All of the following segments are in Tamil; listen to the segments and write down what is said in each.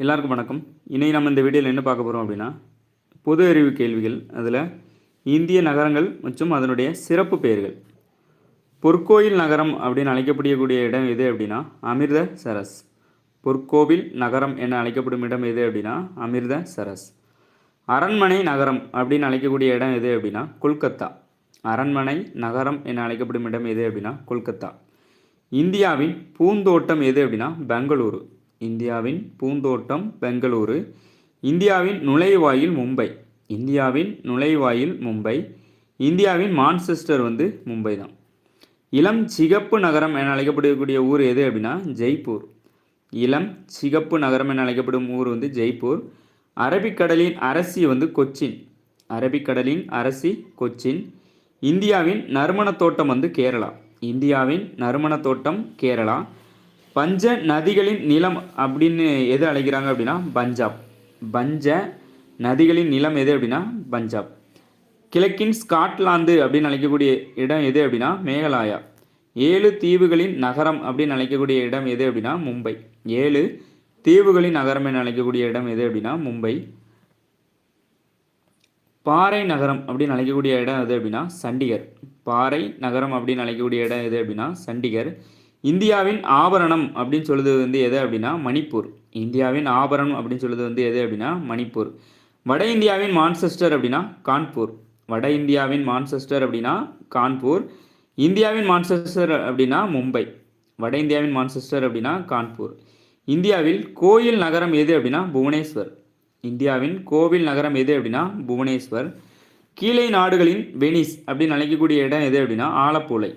எல்லாருக்கும் வணக்கம். இனி நம்ம இந்த வீடியோவில் என்ன பார்க்க போகிறோம் அப்படின்னா பொது அறிவு கேள்விகள் அதில் இந்திய நகரங்கள் மற்றும் அதனுடைய சிறப்பு பெயர்கள். பொற்கோயில் நகரம் அப்படின்னு அழைக்கப்படக்கூடிய இடம் எது அப்படின்னா அமிர்த சரஸ். பொற்கோவில் நகரம் என அழைக்கப்படும் இடம் எது அப்படின்னா அமிர்த சரஸ். அரண்மனை நகரம் அப்படின்னு அழைக்கக்கூடிய இடம் எது அப்படின்னா கொல்கத்தா. அரண்மனை நகரம் என அழைக்கப்படும் இடம் எது அப்படின்னா கொல்கத்தா. இந்தியாவின் பூந்தோட்டம் எது அப்படின்னா பெங்களூரு. இந்தியாவின் பூந்தோட்டம் பெங்களூரு. இந்தியாவின் நுழைவாயில் மும்பை. இந்தியாவின் நுழைவாயில் மும்பை. இந்தியாவின் மான்செஸ்டர் வந்து மும்பை தான். இளம் சிகப்பு நகரம் என அழைக்கப்படக்கூடிய ஊர் எது அப்படின்னா ஜெய்ப்பூர். இளம் சிகப்பு நகரம் என அழைக்கப்படும் ஊர் வந்து ஜெய்ப்பூர். அரபிக்கடலின் அரசி வந்து கொச்சின். அரபிக்கடலின் அரசி கொச்சின். இந்தியாவின் நறுமணத் தோட்டம் வந்து கேரளா. இந்தியாவின் நறுமணத் தோட்டம் கேரளா. பஞ்ச நதிகளின் நிலம் அப்படின்னு எது அழைக்கிறாங்க அப்படின்னா பஞ்சாப். பஞ்ச நதிகளின் நிலம் எது அப்படின்னா பஞ்சாப். கிழக்கின் ஸ்காட்லாந்து அப்படின்னு அழைக்கக்கூடிய இடம் எது அப்படின்னா மேகாலயா. ஏழு தீவுகளின் நகரம் அப்படின்னு அழைக்கக்கூடிய இடம் எது அப்படின்னா மும்பை. ஏழு தீவுகளின் நகரம் என அழைக்கக்கூடிய இடம் எது அப்படின்னா மும்பை. பாறை நகரம் அப்படின்னு அழைக்கக்கூடிய இடம் எது அப்படின்னா சண்டிகர். பாறை நகரம் அப்படின்னு அழைக்கக்கூடிய இடம் எது அப்படின்னா சண்டிகர். இந்தியாவின் ஆபரணம் அப்படின்னு சொல்லுது வந்து எது அப்படின்னா மணிப்பூர். இந்தியாவின் ஆபரணம் அப்படின்னு சொல்லுது வந்து எது அப்படின்னா மணிப்பூர். வட இந்தியாவின் மான்செஸ்டர் அப்படின்னா கான்பூர். வட இந்தியாவின் மான்செஸ்டர் அப்படின்னா கான்பூர். இந்தியாவின் மான்செஸ்டர் அப்படின்னா மும்பை. வட இந்தியாவின் மான்செஸ்டர் அப்படின்னா கான்பூர். இந்தியாவில் கோயில் நகரம் எது அப்படின்னா புவனேஸ்வர். இந்தியாவின் கோவில் நகரம் எது அப்படின்னா புவனேஸ்வர். கீழே நாடுகளின் வெனிஸ் அப்படின்னு அழைக்கக்கூடிய இடம் எது அப்படின்னா ஆலப்பூலை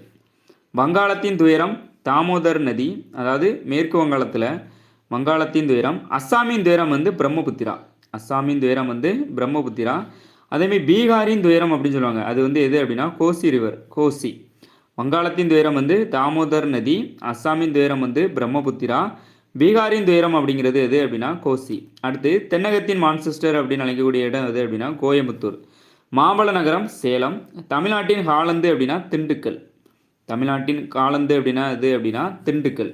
வங்காளத்தின் துயரம் தாமோதர் நதி அதாவது மேற்கு வங்காளத்தில் வங்காளத்தின் துயரம் அஸ்ஸாமின் துயரம் வந்து பிரம்மபுத்திரா. அஸ்ஸாமின் துயரம் வந்து பிரம்மபுத்திரா. அதேமாதிரி பீகாரின் துயரம் அப்படின்னு சொல்லுவாங்க. அது வந்து எது அப்படின்னா கோசி ரிவர் கோசி. வங்காளத்தின் துயரம் வந்து தாமோதர் நதி அஸ்ஸாமின் துயரம் வந்து பிரம்மபுத்திரா. பீகாரின் துயரம் அப்படிங்கிறது எது அப்படின்னா கோசி. அடுத்து தென்னகத்தின் மான்செஸ்டர் அப்படின்னு அழைக்கக்கூடிய இடம் எது அப்படின்னா கோயம்புத்தூர். மாம்பழ நகரம் சேலம். தமிழ்நாட்டின் ஹாலந்து அப்படின்னா திண்டுக்கல். தமிழ்நாட்டின் காலந்து அப்படின்னா எது அப்படின்னா திண்டுக்கல்.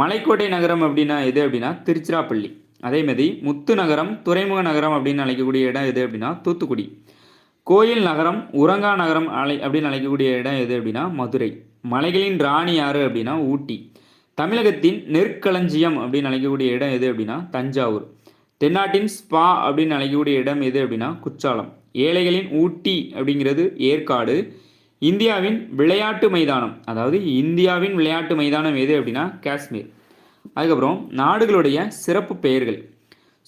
மலைக்கோட்டை நகரம் அப்படின்னா எது அப்படின்னா திருச்சிராப்பள்ளி. அதேமாதிரி முத்து நகரம் துறைமுக நகரம் அப்படின்னு அழைக்கக்கூடிய இடம் எது அப்படின்னா தூத்துக்குடி. கோயில் நகரம் உரங்கா நகரம் அழை அப்படின்னு அழைக்கக்கூடிய இடம் எது அப்படின்னா மதுரை. மலைகளின் ராணி யாரு அப்படின்னா ஊட்டி. தமிழகத்தின் நெற்களஞ்சியம் அப்படின்னு அழைக்கக்கூடிய இடம் எது அப்படின்னா தஞ்சாவூர். தென்னாட்டின் ஸ்பா அப்படின்னு அழைக்கக்கூடிய இடம் எது அப்படின்னா குற்றாலம். ஏழைகளின் ஊட்டி அப்படிங்கிறது ஏற்காடு. இந்தியாவின் விளையாட்டு மைதானம். அதாவது இந்தியாவின் விளையாட்டு மைதானம் எது அப்படின்னா காஷ்மீர். அதுக்கப்புறம் நாடுகளுடைய சிறப்பு பெயர்கள்.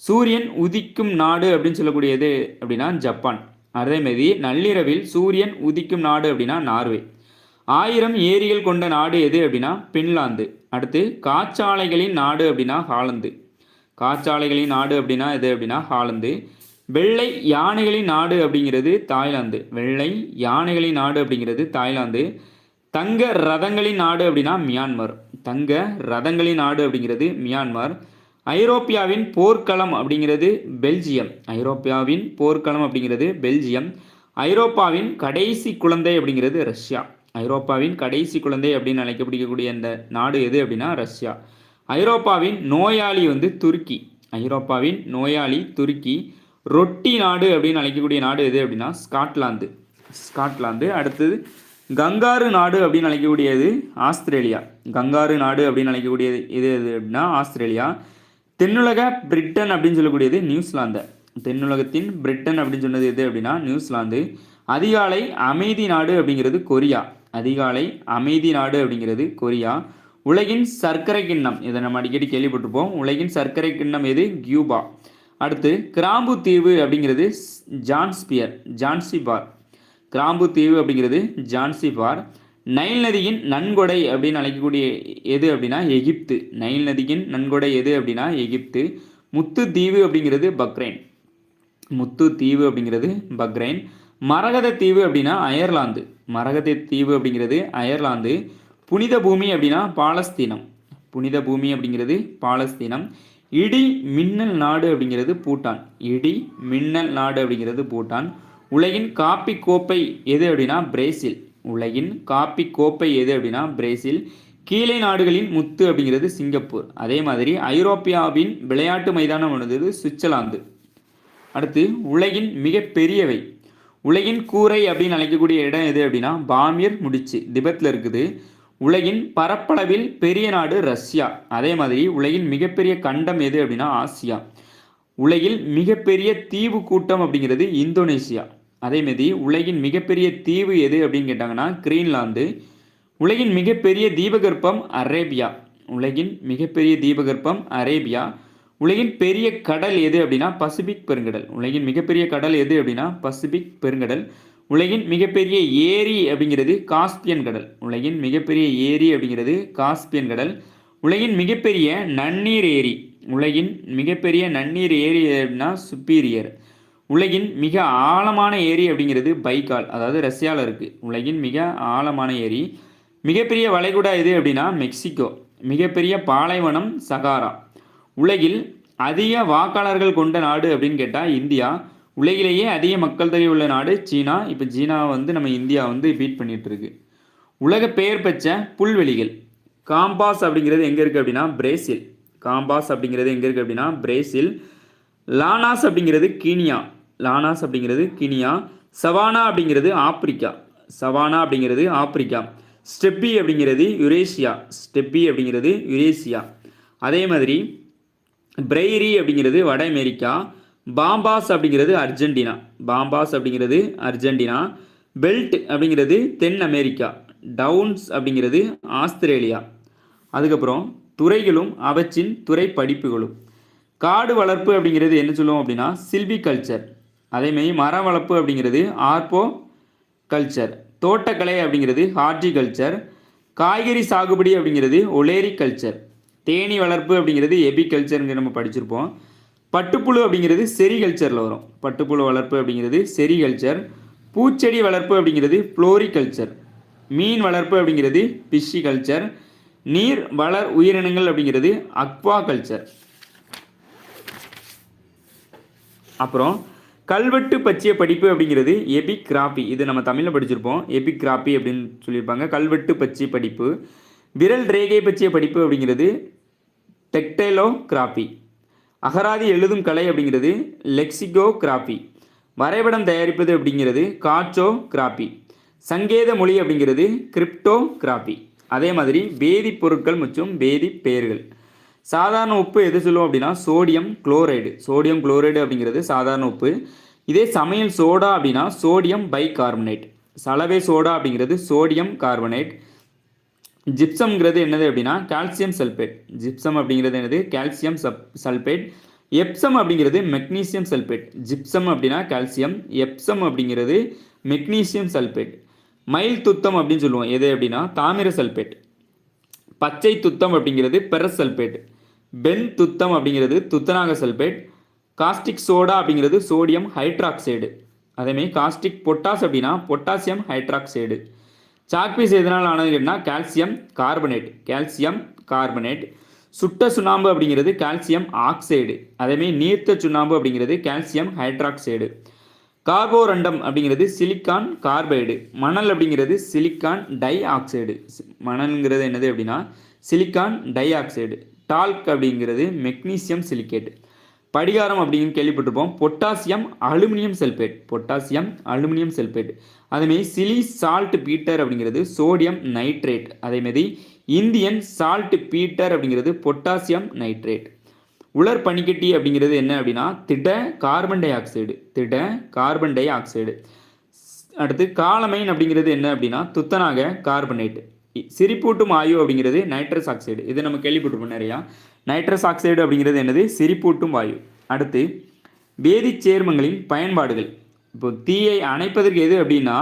சூரியன் உதிக்கும் நாடு அப்படின்னு சொல்லக்கூடியது அப்படின்னா ஜப்பான். அதேமாரி நள்ளிரவில் சூரியன் உதிக்கும் நாடு அப்படின்னா நார்வே. ஆயிரம் ஏரிகள் கொண்ட நாடு எது அப்படின்னா பின்லாந்து. அடுத்து காற்றாலைகளின் நாடு அப்படின்னா ஹாலந்து. காற்றாலைகளின் நாடு அப்படின்னா எது அப்படின்னா ஹாலந்து. வெள்ளை யானைகளின் நாடு அப்படிங்கிறது தாய்லாந்து. வெள்ளை யானைகளின் நாடு அப்படிங்கிறது தாய்லாந்து. தங்க ரதங்களின் நாடு அப்படின்னா மியான்மர். தங்க ரதங்களின் நாடு அப்படிங்கிறது மியான்மர். ஐரோப்பியாவின் போர்க்களம் அப்படிங்கிறது பெல்ஜியம். ஐரோப்பியாவின் போர்க்களம் அப்படிங்கிறது பெல்ஜியம். ஐரோப்பாவின் கடைசி குழந்தை அப்படிங்கிறது ரஷ்யா. ஐரோப்பாவின் கடைசி குழந்தை அப்படின்னு அழைக்கப்படக்கூடிய அந்த நாடு எது அப்படின்னா ரஷ்யா. ஐரோப்பாவின் நோயாளி வந்து துருக்கி. ஐரோப்பாவின் நோயாளி துருக்கி. ரொட்டி நாடு அப்படின்னு அழைக்கக்கூடிய நாடு எது அப்படின்னா ஸ்காட்லாந்து. ஸ்காட்லாந்து. அடுத்தது கங்காரு நாடு அப்படின்னு அழைக்கக்கூடியது ஆஸ்திரேலியா. கங்காரு நாடு அப்படின்னு அழைக்கக்கூடியது எது எது அப்படின்னா ஆஸ்திரேலியா. தென்னுலக பிரிட்டன் அப்படின்னு சொல்லக்கூடியது நியூசிலாந்து. தென்னுலகத்தின் பிரிட்டன் அப்படின்னு சொன்னது எது அப்படின்னா நியூசிலாந்து. அதிகாலை அமைதி நாடு அப்படிங்கிறது கொரியா. அதிகாலை அமைதி நாடு அப்படிங்கிறது கொரியா. உலகின் சர்க்கரை கிண்ணம். இதை நம்ம அடிக்கடி கேள்விப்பட்டிருப்போம். உலகின் சர்க்கரை கிண்ணம் எது? கியூபா. அடுத்து கிராம்பு தீவு அப்படிங்கிறது ஜான்ஸ்பியர் ஜான்சிபார் கிராம்பு தீவு அப்படிங்கிறது ஜான்சிபார் நைல் நதியின் நன்கொடை அப்படின்னு அழைக்கக்கூடிய எது அப்படின்னா எகிப்து. நைல் நதியின் நன்கொடை எது அப்படின்னா எகிப்து. முத்து தீவு அப்படிங்கிறது பக்ரைன் முத்து தீவு அப்படிங்கிறது பக்ரைன் மரகத தீவு அப்படின்னா அயர்லாந்து. மரகத தீவு அப்படிங்கிறது அயர்லாந்து. புனித பூமி அப்படின்னா பாலஸ்தீனம். புனித பூமி அப்படிங்கிறது பாலஸ்தீனம். இடி மின்னல் நாடு அப்படிங்கிறது பூட்டான். இடி மின்னல் நாடு அப்படிங்கிறது பூட்டான். உலகின் காப்பி கோப்பை எது அப்படின்னா பிரேசில். உலகின் காப்பி கோப்பை எது அப்படின்னா பிரேசில். கீழே நாடுகளின் முத்து அப்படிங்கிறது சிங்கப்பூர். அதே மாதிரி ஐரோப்பியாவின் விளையாட்டு மைதானம் என்பது சுவிட்சர்லாந்து. அடுத்து உலகின் மிகப்பெரியவை. உலகின் கூரை அப்படின்னு அழைக்கக்கூடிய இடம் எது அப்படின்னா பாமியர் முடிச்சு. திபெத்தில் இருக்குது. உலகின் பரப்பளவில் பெரிய நாடு ரஷ்யா. அதே மாதிரி உலகின் மிகப்பெரிய கண்டம் எது அப்படின்னா ஆசியா. உலகில் மிகப்பெரிய தீவு கூட்டம் அப்படிங்கிறது இந்தோனேசியா. அதே மாதிரி உலகின் மிகப்பெரிய தீவு எது அப்படின்னு கேட்டாங்கன்னா கிரீன்லாந்து. உலகின் மிகப்பெரிய தீபகற்பம் அரேபியா. உலகின் மிகப்பெரிய தீபகற்பம் அரேபியா. உலகின் பெரிய கடல் எது அப்படின்னா பசிபிக் பெருங்கடல். உலகின் மிகப்பெரிய கடல் எது அப்படின்னா பசிபிக் பெருங்கடல். உலகின் மிகப்பெரிய ஏரி அப்படிங்கிறது காஸ்பியன் கடல். உலகின் மிகப்பெரிய ஏரி அப்படிங்கிறது காஸ்பியன் கடல். உலகின் மிகப்பெரிய நன்னீர் ஏரி. உலகின் மிகப்பெரிய நன்னீர் ஏரி அப்படின்னா சுப்பீரியர். உலகின் மிக ஆழமான ஏரி அப்படிங்கிறது பைக்கால் அதாவது ரஷ்யாவில் இருக்குது உலகின் மிக ஆழமான ஏரி. மிகப்பெரிய வளைகுடா எது அப்படின்னா மெக்சிகோ. மிகப்பெரிய பாலைவனம் சகாரா. உலகில் அதிக வாக்காளர்கள் கொண்ட நாடு அப்படின்னு கேட்டால் இந்தியா. உலகிலேயே அதிக மக்கள் தொகை உள்ள நாடு சீனா. இப்போ சீனா வந்து நம்ம இந்தியா வந்து பீட் பண்ணிட்டு இருக்கு. உலக பெயர் பெற்ற புல்வெளிகள். காம்பாஸ் அப்படிங்கிறது எங்கே இருக்குது அப்படின்னா பிரேசில். காம்பாஸ் அப்படிங்கிறது எங்கே இருக்குது அப்படின்னா பிரேசில். லானாஸ் அப்படிங்கிறது கீனியா. லானாஸ் அப்படிங்கிறது கீனியா. சவானா அப்படிங்கிறது ஆப்பிரிக்கா. சவானா அப்படிங்கிறது ஆப்பிரிக்கா. ஸ்டெப்பி அப்படிங்கிறது யுரேசியா ஸ்டெப்பி அப்படிங்கிறது யுரேசியா அதே மாதிரி பிரெய்ரி அப்படிங்கிறது வட அமெரிக்கா. பாம்பாஸ் அப்படிங்கிறது அர்ஜென்டினா. பாம்பாஸ் அப்படிங்கிறது அர்ஜென்டினா. பெல்ட் அப்படிங்கிறது தென் அமெரிக்கா. டவுன்ஸ் அப்படிங்கிறது ஆஸ்திரேலியா. அதுக்கப்புறம் துறைகளும் அவற்றின் துறை படிப்புகளும் காடு வளர்ப்பு அப்படிங்கிறது என்ன சொல்லுவோம் அப்படின்னா? சில்வி கல்ச்சர் அதேமாரி மர வளர்ப்பு அப்படிங்கிறது ஆர்போ கல்ச்சர் தோட்டக்கலை அப்படிங்கிறது ஹார்டிகல்ச்சர் காய்கறி சாகுபடி அப்படிங்கிறது ஒலேரி கல்ச்சர் தேனீ வளர்ப்பு அப்படிங்கிறது எபிகல்ச்சருங்க நம்ம படிச்சிருப்போம். பட்டுப்புழு அப்படிங்கிறது செரிகல்ச்சரில் வரும். பட்டுப்புழு வளர்ப்பு அப்படிங்கிறது செரிகல்ச்சர் பூச்செடி வளர்ப்பு அப்படிங்கிறது ஃப்ளோரிகல்ச்சர் மீன் வளர்ப்பு அப்படிங்கிறது பிஷி கல்ச்சர் நீர் வளர் உயிரினங்கள் அப்படிங்கிறது அக்வா கல்ச்சர் அப்புறம் கல்வெட்டு பற்றிய படிப்பு அப்படிங்கிறது எபிக்ராபி இது நம்ம தமிழில் படிச்சிருப்போம். எபிக்ராபி அப்படின்னு சொல்லியிருப்பாங்க. கல்வெட்டு பற்றிய படிப்பு. விரல் ரேகை பற்றிய படிப்பு அப்படிங்கிறது டெக்டைலோகிராபி அகராதி எழுதும் கலை அப்படிங்கிறது லெக்சிகோகிராபி வரைபடம் தயாரிப்பது அப்படிங்கிறது காட்சோகிராபி சங்கேத மொழி அப்படிங்கிறது கிரிப்டோகிராபி அதே மாதிரி வேதிப்பொருட்கள் மற்றும் வேதி பெயர்கள். சாதாரண உப்பு எது சொல்லுவோம் அப்படின்னா சோடியம் குளோரைடு. சோடியம் குளோரைடு அப்படிங்கிறது சாதாரண உப்பு. இதே சமையல் சோடா அப்படின்னா சோடியம் பைகார்பனேட். சலவை சோடா அப்படிங்கிறது சோடியம் கார்பனேட். ஜிப்சம்ங்கிறது என்னது அப்படின்னா கால்சியம் சல்பேட் ஜிப்சம் அப்படிங்கிறது என்னது? கால்சியம் சப் சல்பேட் எப்சம் அப்படிங்கிறது மெக்னீசியம் சல்பேட் ஜிப்சம் அப்படின்னா கால்சியம் எப்சம் அப்படிங்கிறது மெக்னீசியம் சல்பேட் மயில் துத்தம் அப்படின்னு சொல்லுவோம். எது அப்படின்னா? தாமிர சல்பேட் பச்சை துத்தம் அப்படிங்கிறது பெரஸ் சல்பேட் பென் துத்தம் அப்படிங்கிறது துத்தநாக சல்பேட் காஸ்டிக் சோடா அப்படிங்கிறது சோடியம் ஹைட்ராக்சைடு அதேமாதிரி காஸ்டிக் பொட்டாஸ் அப்படின்னா பொட்டாசியம் ஹைட்ராக்சைடு சாக்பீஸ் எதனால் ஆனது கேட்டால் கால்சியம் கார்பனேட் கால்சியம் கார்பனேட் சுட்ட சுண்ணாம்பு அப்படிங்கிறது கால்சியம் ஆக்சைடு அதேமாரி நீர்த்த சுண்ணாம்பு அப்படிங்கிறது கால்சியம் ஹைட்ராக்சைடு கார்போரண்டம் அப்படிங்கிறது சிலிக்கான் கார்பைடு மணல் அப்படிங்கிறது சிலிக்கான் டை ஆக்சைடு மணல்ங்கிறது என்னது அப்படின்னா சிலிக்கான் டை ஆக்சைடு டால்க் அப்படிங்கிறது மெக்னீசியம் சிலிக்கேட் படிகாரம் அப்படின்னு கேள்விப்பட்டிருப்போம். Potassium aluminium sulphate potassium aluminium sulphate அதேமாரி சிலி சால்ட் பீட்டர் அப்படிங்கிறது சோடியம் நைட்ரேட் அதேமாரி இந்தியன் சால்ட் பீட்டர் அப்படிங்கிறது பொட்டாசியம் நைட்ரேட் உலர் பனிக்கட்டி அப்படிங்கிறது என்ன அப்படின்னா திட கார்பன் டை ஆக்சைடு திட கார்பன் டை ஆக்சைடு அடுத்து காலமைன் அப்படிங்கிறது என்ன அப்படின்னா துத்தநாக கார்பனேட் சிரிப்பூட்டும் ஆயு அப்படிங்கிறது நைட்ரஸ் ஆக்சைடு இதை நம்ம கேள்விப்பட்டிருப்போம் நிறையா. நைட்ரஸ் ஆக்சைடு அப்படிங்கிறது என்னது? சிரிப்பூட்டும் வாயு. அடுத்து வேதிச் சேர்மங்களின் பயன்பாடுகள். இப்போ தீயை அணைப்பதற்கு எது அப்படின்னா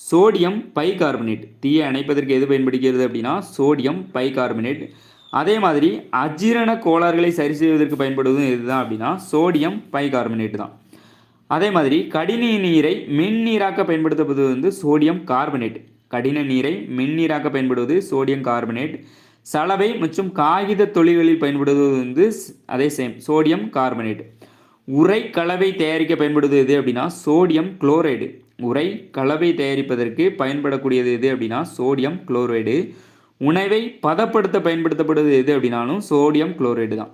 சோடியம் பை கார்பனேட் தீயை அணைப்பதற்கு எது பயன்படுகிறது அப்படின்னா சோடியம் பை கார்பனேட் அதே மாதிரி அஜீரண கோளாறுகளை சரி செய்வதற்கு பயன்படுவதும் எதுதான் அப்படின்னா சோடியம் பை கார்பனேட் தான். அதே மாதிரி கடின நீரை மின்னீராக்க பயன்படுத்தப்படுவது வந்து சோடியம் கார்பனேட் கடின நீரை மின்னீராக்க பயன்படுவது சோடியம் கார்பனேட் சலவை மற்றும் காகித தொழில்களில் பயன்படுவது வந்து அதே சேம் சோடியம் கார்பனேட் உரை கலவை தயாரிக்க பயன்படுவது எது அப்படின்னா சோடியம் குளோரைடு உரை கலவை தயாரிப்பதற்கு பயன்படக்கூடியது எது அப்படின்னா சோடியம் குளோரைடு உணவை பதப்படுத்த பயன்படுத்தப்படுவது எது அப்படின்னாலும் சோடியம் குளோரைடு தான்.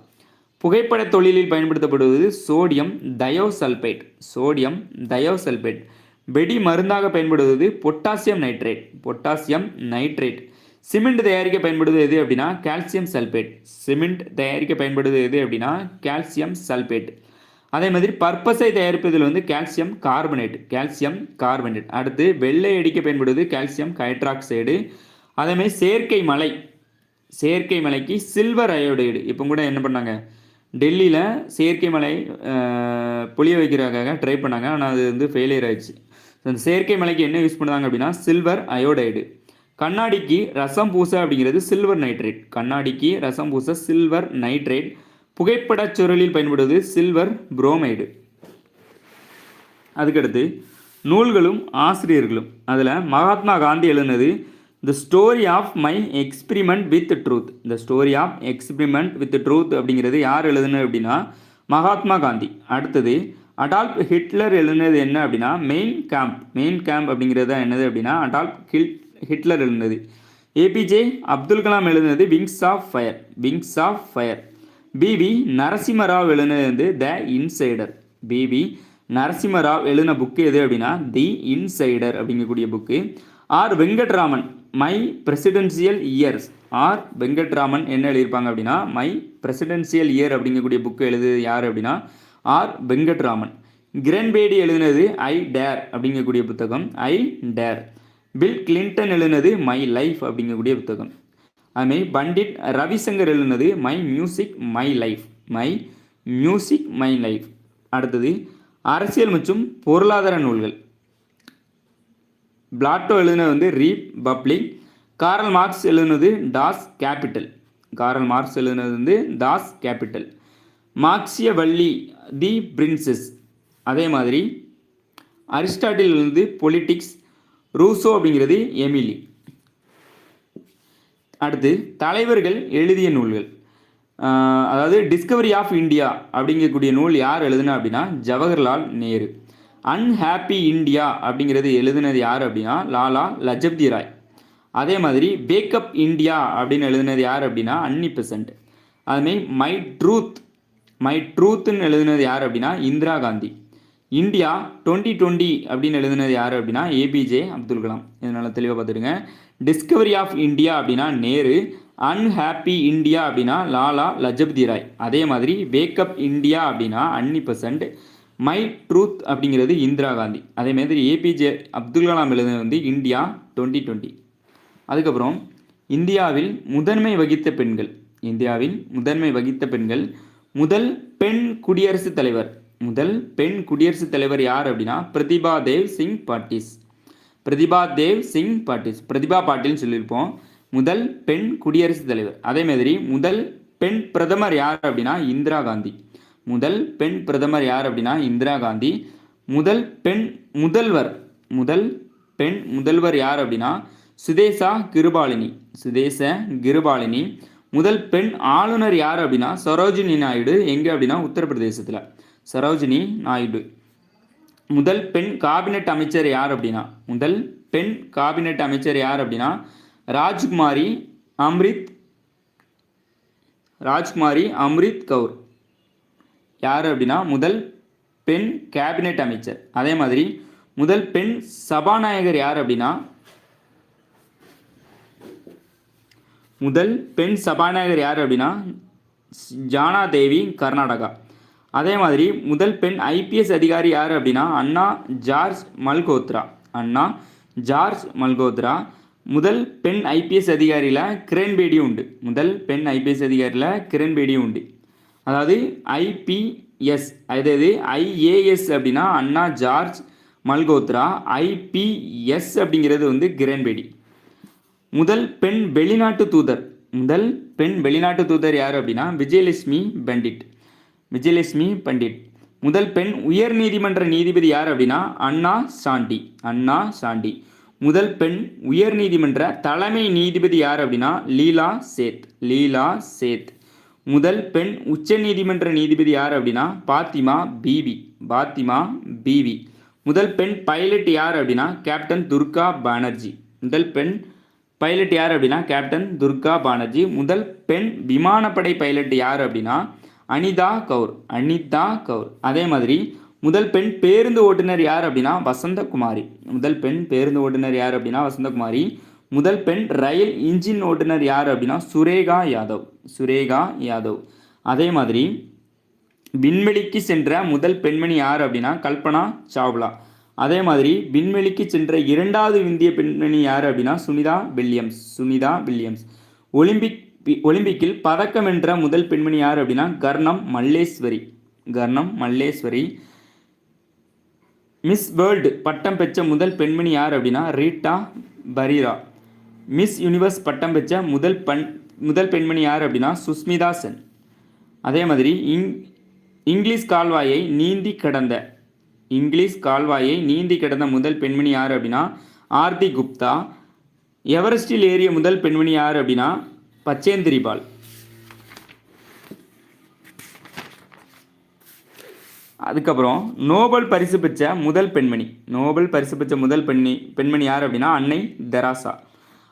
புகைப்பட தொழிலில் பயன்படுத்தப்படுவது சோடியம் தயோசல்பேட் சோடியம் தயோசல்பேட் வெடி மருந்தாக பயன்படுவது potassium nitrate potassium nitrate cement தயாரிக்க பயன்படுவது எது அப்படின்னா கால்சியம் சல்பேட் சிமெண்ட் தயாரிக்க பயன்படுவது எது அப்படின்னா கால்சியம் சல்பேட் அதே மாதிரி பர்பஸை தயாரிப்பதில் வந்து கால்சியம் கார்பனேட் கால்சியம் கார்பனேட் அடுத்து வெள்ளை அடிக்க பயன்படுவது கால்சியம் ஹைட்ராக்சைடு அதேமாதிரி செயற்கை மலை செயற்கை மலைக்கு சில்வர் அயோடைடு இப்போ கூட என்ன பண்ணாங்க? டெல்லியில் செயற்கை மலை புளிய வைக்கிறதுக்காக ட்ரை பண்ணாங்க. ஆனால் அது வந்து ஃபெயிலியர் ஆயிடுச்சு. அந்த செயற்கை மலைக்கு என்ன யூஸ் பண்ணுறாங்க அப்படின்னா சில்வர் அயோடைடு கண்ணாடிக்கு ரசம் பூச அப்படிங்கிறது சில்வர் நைட்ரேட் கண்ணாடிக்கு ரசம் பூச சில்வர் நைட்ரேட் புகைப்படச் சுருளில் பயன்படுவது சில்வர் புரோமைடு அதுக்கடுத்து நூல்களும் ஆசிரியர்களும். அதில் மகாத்மா காந்தி எழுதினது the story of my experiment with truth the story of experiment with truth அப்படிங்கிறது யார் எழுதுனது அப்படின்னா மகாத்மா காந்தி. அடுத்தது அடால்ப் ஹிட்லர் எழுதுனது என்ன அப்படின்னா மெயின் கேம்ப் மெயின் கேம்ப் அப்படிங்கிறது தான் என்னது அப்படின்னா அடால்ப் ஹிட் ஹிட்லர் எழுதுனது. ஏபிஜே அப்துல் கலாம் எழுதுனது wings of fire wings of fire PV Narasimharao எழுதுனது வந்து த இன்சைடர் பிவி நரசிம்மராவ் எழுதின புக்கு எது அப்படின்னா தி இன்சைடர் அப்படிங்கக்கூடிய book R Venkataraman my presidential years R Venkataraman என்ன எழுதியிருப்பாங்க அப்படின்னா மை பிரசிடென்சியல் இயர் அப்படிங்கக்கூடிய புக்கு எழுது யார் அப்படின்னா ஆர் வெங்கட்ராமன். கிரன்பேடி எழுதினது ஐ டேர் அப்படிங்கக்கூடிய புத்தகம் ஐ டேர் பில் கிளின்டன் எழுதினது மை லைஃப் அப்படிங்கக்கூடிய புத்தகம். அதுமாரி பண்டிட் ரவிசங்கர் எழுதினது my music my life my music my life அடுத்தது அரசியல் மற்றும் பொருளாதார நூல்கள். பிளாட்டோ எழுதினது வந்து ரீப் பப்ளிக். காரல் மார்க்ஸ் எழுதினது டாஸ் கேபிட்டல். காரல் மார்க்ஸ் எழுதினது வந்து தாஸ் கேபிட்டல். மார்க்சிய வள்ளி தி பிரின்சஸ். அதே மாதிரி அரிஸ்டாட்டில் இருந்து பொலிட்டிக்ஸ். ரூசோ அப்படிங்கிறது எமிலி. அடுத்து தலைவர்கள் எழுதிய நூல்கள். அதாவது டிஸ்கவரி ஆஃப் இந்தியா அப்படிங்கக்கூடிய நூல் யார் எழுதுனா அப்படின்னா ஜவஹர்லால் நேரு. அன்ஹாப்பி இந்தியா அப்படிங்கிறது எழுதுனது யார் அப்படின்னா லாலா லஜப்தி ராய். அதே மாதிரி பேக்கப் இந்தியா அப்படின்னு எழுதுனது யார் அப்படின்னா அன்னி பெசன்ட். அதுமாரி மை ட்ரூத் மை ட்ரூத்துன்னு எழுதுனது யார் அப்படின்னா Indira Gandhi. India twenty twenty அப்படின்னு எழுதுனது யார் அப்படின்னா ஏபிஜே அப்துல் கலாம். இதனால் தெளிவாக பார்த்துடுங்க. டிஸ்கவரி ஆஃப் இந்தியா அப்படின்னா நேரு அன்ஹாப்பி இந்தியா அப்படின்னா லாலா லஜபதி ராய். அதே மாதிரி வேக்கப் இந்தியா அப்படின்னா அன்னி பெசன்ட் மை ட்ரூத் அப்படிங்கிறது இந்திரா காந்தி. அதே மாதிரி ஏபிஜே அப்துல் கலாம் எழுதுனது வந்து இந்தியா டுவெண்ட்டி டுவெண்ட்டி. அதுக்கப்புறம் இந்தியாவில் முதன்மை வகித்த பெண்கள். இந்தியாவில் முதன்மை வகித்த பெண்கள் முதல் பெண் குடியரசுத் தலைவர். முதல் பெண் குடியரசுத் தலைவர் யார் அப்படின்னா பிரதிபா தேவ் சிங் பாட்டிஸ். பிரதிபா தேவ் சிங் பாட்டிஸ். பிரதிபா பாட்டில்னு சொல்லியிருப்போம். முதல் பெண் குடியரசுத் தலைவர். அதே மாதிரி முதல் பெண் பிரதமர் யார் அப்படின்னா இந்திரா காந்தி. முதல் பெண் பிரதமர் யார் அப்படின்னா இந்திரா காந்தி. முதல் பெண் முதல்வர். முதல் பெண் முதல்வர் யார் அப்படின்னா சுதேசா கிருபாலினி. சுதேச கிருபாலினி. முதல் பெண் ஆளுநர் யார் அப்படின்னா சரோஜினி நாயுடு. எங்கே அப்படின்னா உத்தரப்பிரதேசத்தில். சரோஜினி நாயுடு. முதல் பெண் காபினெட் அமைச்சர் யார் அப்படின்னா முதல் பெண் காபினெட் அமைச்சர் யார் அப்படின்னா ராஜ்குமாரி அம்ரித் ராஜ்குமாரி அம்ரித் கவுர். யார் அப்படின்னா முதல் பெண் கேபினெட் அமைச்சர். அதே மாதிரி முதல் பெண் சபாநாயகர் யார் அப்படின்னா முதல் பெண் சபாநாயகர் யார் அப்படின்னா ஜானா தேவி கர்நாடகா. அதே மாதிரி முதல் பெண் ஐபிஎஸ் அதிகாரி யார் அப்படின்னா அண்ணா ஜார்ஜ் மல்கோத்ரா. அண்ணா ஜார்ஜ் மல்கோத்ரா. முதல் பெண் ஐபிஎஸ் அதிகாரியில் கிரண் பேடியும் உண்டு. முதல் பெண் ஐபிஎஸ் அதிகாரியில் கிரண் பேடியும் உண்டு. அதாவது ஐபிஎஸ் அதாவது ஐஏஎஸ் அப்படின்னா அண்ணா ஜார்ஜ் மல்கோத்ரா ஐபிஎஸ் அப்படிங்கிறது வந்து கிரண்பேடி முதல் பெண் வெளிநாட்டு தூதர். முதல் பெண் வெளிநாட்டு தூதர் யார் அப்படின்னா விஜயலட்சுமி பண்டிட். விஜயலட்சுமி பண்டிட். முதல் பெண் உயர் நீதிமன்ற நீதிபதி யார் அப்படின்னா அண்ணா சாண்டி. அண்ணா சாண்டி. முதல் பெண் உயர் நீதிமன்ற தலைமை நீதிபதி யார் அப்படின்னா லீலா சேத். லீலா சேத். முதல் பெண் உச்ச நீதிமன்ற நீதிபதி யார் அப்படின்னா பாத்திமா பிவி. பாத்திமா பிவி. முதல் பெண் பைலட் யார் அப்படின்னா கேப்டன் துர்கா பானர்ஜி. முதல் பெண் பைலட் யார் அப்படின்னா கேப்டன் துர்கா பானர்ஜி. முதல் பெண் விமானப்படை பைலட் யார் அப்படின்னா அனிதா கவுர் அனிதா கவுர். அதே மாதிரி முதல் பெண் பேருந்து ஓட்டுநர் யார் அப்படின்னா வசந்தகுமாரி. முதல் பெண் பேருந்து ஓட்டுநர் யார் அப்படின்னா வசந்தகுமாரி. முதல் பெண் ரயில் இன்ஜின் ஓட்டுநர் யார் அப்படின்னா சுரேகா யாதவ் சுரேகா யாதவ். அதே மாதிரி விண்வெளிக்கு சென்ற முதல் பெண்மணி யார் அப்படின்னா கல்பனா சாவ்லா. அதே மாதிரி விண்வெளிக்கு சென்ற இரண்டாவது இந்திய பெண்மணி யார் அப்படின்னா Sunita Williams Sunita Williams. Olympic ஒலிம்பிக்கில் பதக்கம் வென்ற முதல் பெண்மணி யார் அப்படின்னா கர்ணம் மல்லேஸ்வரி. கர்ணம் மல்லேஸ்வரி. மிஸ் வேர்ல்டு பட்டம் பெற்ற முதல் பெண்மணி யார் அப்படின்னா ரீட்டா பரீரா. மிஸ் யூனிவர்ஸ் பட்டம் பெற்ற முதல் பண் முதல் பெண்மணி யார் அப்படின்னா சுஸ்மிதா சென். அதே மாதிரி இங் இங்கிலீஷ் கால்வாயை நீந்தி கடந்த இங்கிலீஷ் கால்வாயை நீந்தி கடந்த முதல் பெண்மணி யார் அப்படின்னா ஆர்த்தி குப்தா. எவரெஸ்டில் ஏறிய முதல் பெண்மணி யார் அப்படின்னா பச்சேந்திரிபால் அதுக்கப்புறம் நோபல் பரிசு பெற்ற முதல் பெண்மணி. நோபல் பரிசு பெற்ற முதல் பெண்ணி பெண்மணி யார் அப்படின்னா அன்னை தெராசா.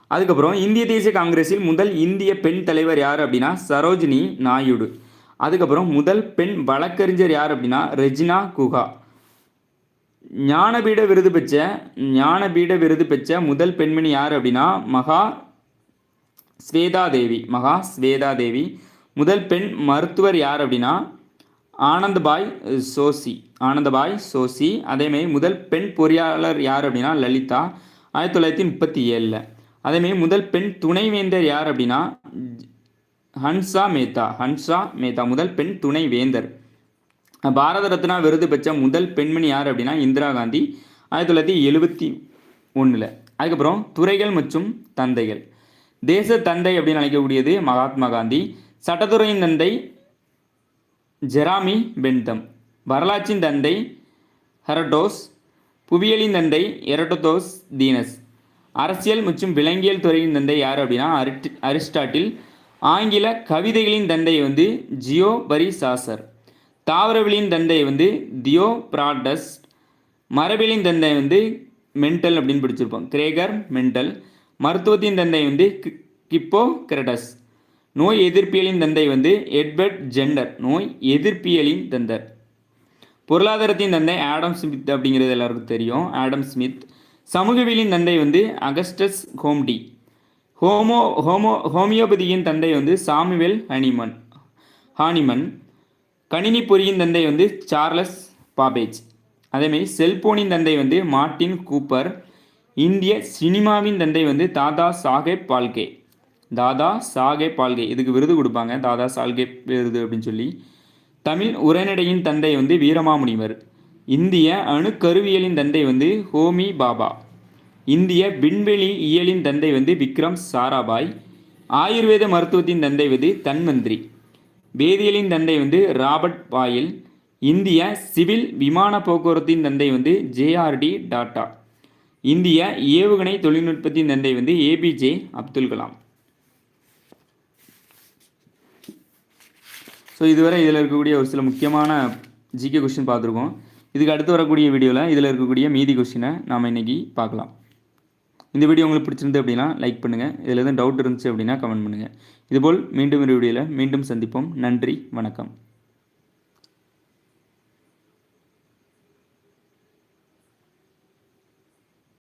அதுக்கப்புறம் இந்திய தேசிய காங்கிரஸில் முதல் இந்திய பெண் தலைவர் யார் அப்படின்னா சரோஜினி நாயுடு. அதுக்கப்புறம் முதல் பெண் வழக்கறிஞர் யார் அப்படின்னா ரெஜினா குஹா. ஞானபீட விருது பெற்ற ஞானபீட விருது பெற்ற முதல் பெண்மணி யார் அப்படின்னா மகா ஸ்வேதா தேவி மகா ஸ்வேதா தேவி முதல் பெண் மருத்துவர் யார் அப்படின்னா ஆனந்தபாய் சோசி. ஆனந்தபாய் சோசி. அதேமாரி முதல் பெண் பொறியாளர் யார் அப்படின்னா லலிதா. ஆயிரத்தி தொள்ளாயிரத்தி முப்பத்தி ஏழில். அதேமாரி முதல் பெண் துணைவேந்தர் யார் அப்படின்னா ஹன்சா மேத்தா. ஹன்சா மேத்தா முதல் பெண் துணை வேந்தர் பாரத ரத்னா விருது பெற்ற முதல் பெண்மணி யார் அப்படின்னா இந்திரா காந்தி. ஆயிரத்தி தொள்ளாயிரத்தி எழுபத்தி ஒன்றில் அதுக்கப்புறம் துறைகள் மற்றும் தந்தைகள். தேச தந்தை அப்படின்னு அழைக்கக்கூடியது மகாத்மா காந்தி சட்டத்துறையின் தந்தை ஜெராமி பென்தம் வரலாற்றின் தந்தை ஹெரடோஸ் புவியியலின் தந்தை எரட்டோதோஸ் தீனஸ். அரசியல் மற்றும் விலங்கியல் துறையின் தந்தை யார் அப்படின்னா அரிட் அரிஸ்டாட்டில் ஆங்கில கவிதைகளின் தந்தை வந்து ஜியோ பரி சாசர். தாவரவியலின் தந்தை வந்து தியோ பிராடஸ் மரபியலின் தந்தை வந்து மென்டல் அப்படின்னு பிடிச்சிருப்போம். கிரேகர் மென்டல் மருத்துவத்தின் தந்தை வந்து கிப்போ கிரடஸ் நோய் எதிர்ப்பியலின் தந்தை வந்து எட்வர்ட் ஜெண்டர். நோய் எதிர்ப்பியலின் தந்தர். பொருளாதாரத்தின் தந்தை ஆடம் ஸ்மித் அப்படிங்கிறது எல்லாருக்கும் தெரியும். Adam Smith. சமூகவியலின் தந்தை வந்து அகஸ்டஸ் ஹோம்டி. ஹோமோ ஹோமோ ஹோமியோபதியின் தந்தை வந்து சாமுவேல் ஹனிமன் ஹானிமன். கணினி பொறியின் தந்தை வந்து சார்லஸ் பாபேஜ். அதேமாரி செல்போனின் தந்தை வந்து மார்ட்டின் கூப்பர். இந்திய சினிமாவின் தந்தை வந்து தாதா சாஹேப் பால்கே. தாதா சாஹேப் பால்கே. இதுக்கு விருது கொடுப்பாங்க. தாதா சால்கே விருது அப்படின்னு சொல்லி. தமிழ் உரைநடையின் தந்தை வந்து வீரமாமுனிவர். இந்திய அணுக்கருவியலின் தந்தை வந்து ஹோமி பாபா. இந்திய விண்வெளி இயலின் தந்தை வந்து விக்ரம் சாராபாய். ஆயுர்வேத மருத்துவத்தின் தந்தை வந்து தன்வந்திரி. வேதியியலின் தந்தை வந்து ராபர்ட் பாயில். இந்திய சிவில் விமான போக்குவரத்தின் தந்தை வந்து ஜேஆர்டி டாட்டா. இந்திய ஏவுகணை தொழில்நுட்பத்தின் தந்தை வந்து ஏபிஜே அப்துல் கலாம். ஸோ இதுவரை இதில் இருக்கக்கூடிய ஒரு சில முக்கியமான ஜிகே கொஸ்டின் பார்த்துருக்கோம். இதுக்கு அடுத்து வரக்கூடிய வீடியோவில் இதில் இருக்கக்கூடிய மீதி கொஸ்டினை நாம் இன்றைக்கி பார்க்கலாம். இந்த வீடியோ உங்களுக்கு பிடிச்சிருந்து அப்படின்னா லைக் பண்ணுங்கள் இதில் எதுவும் டவுட் இருந்துச்சு அப்படின்னா கமெண்ட் பண்ணுங்கள் இதுபோல் மீண்டும் ஒரு வீடியோவில் மீண்டும் சந்திப்போம். நன்றி வணக்கம்.